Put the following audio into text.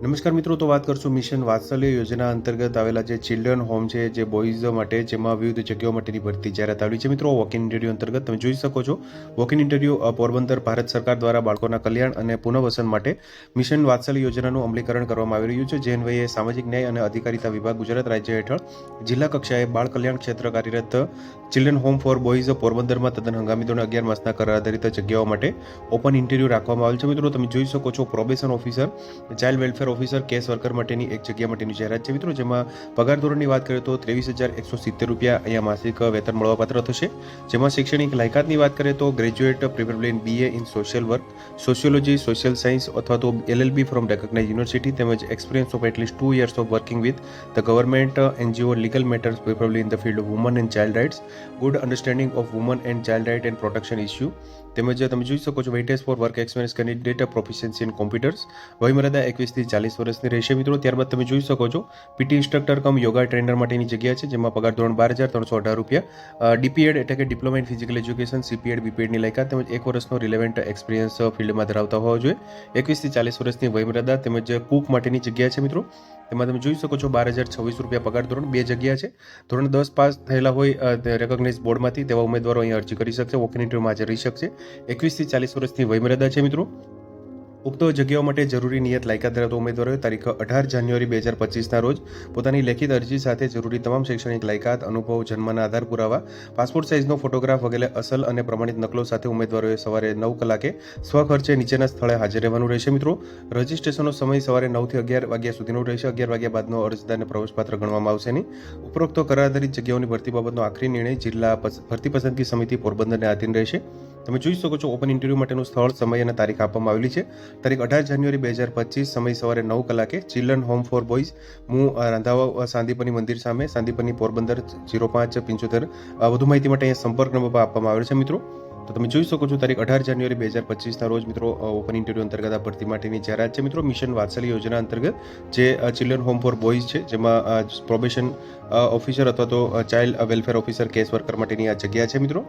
નમસ્કાર મિત્રો, તો વાત કરશું મિશન વાત્સલ્ય યોજના અંતર્ગત આવેલા જે ચિલ્ડ્રન હોમ છે, જે બોયઝ માટે, જેમાં વિવિધ જગ્યાઓ માટેની ભરતી જાહેરાત આવેલી છે. મિત્રો વોક ઇન ઇન્ટરવ્યૂ અંતર્ગત તમે જોઈ શકો છો walk in interview Porbandar Bharat સરકાર દ્વારા બાળકોના કલ્યાણ અને પુનઃવસન માટે મિશન વાત્સલ્ય યોજનાનું અમલીકરણ કરવામાં આવી રહ્યું છે. જે અન્વયે સામાજિક ન્યાય અને અધિકારીતા વિભાગ ગુજરાત રાજ્ય હેઠળ જિલ્લા કક્ષાએ બાળ કલ્યાણ ક્ષેત્ર કાર્યરત ચિલ્ડ્રન હોમ ફોર બોયઝ પોરબંદરમાં તદ્દન હંગામી ધોરણે અગિયાર માસના કરાર આધારિત જગ્યાઓ માટે ઓપન ઇન્ટરવ્યૂ રાખવામાં આવેલ છે. મિત્રો, તમે જોઈ શકો છો probation officer child welfare officer case worker માટેની એક જગ્યા માટેની જાહેરાત છે મિત્રો, જેમાં પગાર ધોરણની વાત કરીએ તો ત્રેવીસ હજાર એકસો સિત્તેર રૂપિયા અહીંયા માસિક વેતન મળવાપાત્ર થશે. જેમાં શૈક્ષણિક લાયકાતની વાત કરીએ તો graduate preferably in BA in social work sociology social science અથવા તો એલએલબી ફ્રોમ રેકોગ્નાઇઝ યુનિવર્સિટી તેમજ experience of at least two years of working with the government NGO legal matters preferably in the field of woman and child rights good understanding of woman and child right and protection issue તેમજ તમે જોઈ શકો છો weightage for work experience candidate proficiency in computers વયમર્યાદા એકવીસથી ચાલીસ વર્ષની રહેશે મિત્રો. ત્યારબાદ તમે જોઈ શકો છો, PT instructor cum yoga trainer માટેની જગ્યા છે, જેમાં પગાર ધોરણ બાર હજાર ત્રણસો અઢાર રૂપિયા. ડીપીએડ એટલે કે diploma in physical education, CPEd, બીપીએડની લાયકાત તેમજ એક વર્ષનો રિલેવન્ટ એક્સપિરિયન્સ ફિલ્ડમાં ધરાવતા હોવા જોઈએ. એકવીસથી ચાલીસ વર્ષની વયમર્યાદા તેમજ કુક માટેની જગ્યા છે મિત્રો. તેમાં તમે જોઈ શકો છો બાર હજાર છવ્વીસ રૂપિયા પગાર ધોરણ બે જગ્યા છે. ધોરણ દસ પાસ થયેલા હોય રેકોગ્નાઇઝ બોર્ડમાંથી તેવા ઉમેદવારો અહીં અરજી કરી શકશે ઇન્ટરવ્યુમાં હાજર રહી શકશે. એકવીસથી ચાલીસ વર્ષની વયમર્યાદા છે મિત્રો. ઉક્ત જગ્યાઓ માટે જરૂરી નિયત લાયકાત ધરાવતા ઉમેદવારોએ તારીખ અઢાર જાન્યુઆરી બે હજાર પચીસના રોજ પોતાની લેખિત અરજી સાથે જરૂરી તમામ શૈક્ષણિક લાયકાત, અનુભવ, જન્મના આધાર પુરાવા, પાસપોર્ટ સાઇઝનો ફોટોગ્રાફ વગેરે અસલ અને પ્રમાણિત નકલો સાથે ઉમેદવારોએ સવારે નવ કલાકે સ્વખર્ચે નીચેના સ્થળે હાજર રહેવાનું રહેશે. મિત્રો, રજિસ્ટ્રેશનનો સમય સવારે નવથી અગિયાર વાગ્યા સુધીનો રહેશે. અગિયાર વાગ્યા બાદનો અરજદારને પ્રવેશપાત્ર ગણવામાં આવશે નહીં. ઉપરોક્ત કરાર આધારિત જગ્યાઓની ભરતી બાબતનો આખરી નિર્ણય જિલ્લા ભરતી પસંદગી સમિતિ પોરબંદરને આધીન રહેશે. તમે જોઈ શકો છો ઓપન ઇન્ટરવ્યૂ માટેનું સ્થળ, સમય અને તારીખ આપવામાં આવેલી છે. તારીખ અઢાર જાન્યુઆરી બે હજાર પચીસ, સમય સવારે નવ કલાકે ચિલ્ડ્રન હોમ ફોર બોયઝ હું રાંધાવા સાંદીપની મંદિર સામે, સાંદીપની પોરબંદર જીરો પાંચ પંચોતેર. વધુ માહિતી માટે અહીંયા સંપર્ક નંબર આપવામાં આવેલ છે, મિત્રો. તો તમે જોઈ શકો છો, તારીખ અઢાર જાન્યુઆરી બે હજાર પચીસના રોજ, મિત્રો ઓપન ઇન્ટરવ્યૂ અંતર્ગત આ ભરતી માટેની જાહેરાત છે, મિત્રો. મિશન વાત્સલ્ય યોજના અંતર્ગત, જે ચિલ્ડ્રન હોમ ફોર બોયઝ છે, જેમાં પ્રોબેશન ઓફિસર અથવા તો child welfare officer case worker માટેની આ જગ્યા છે, મિત્રો.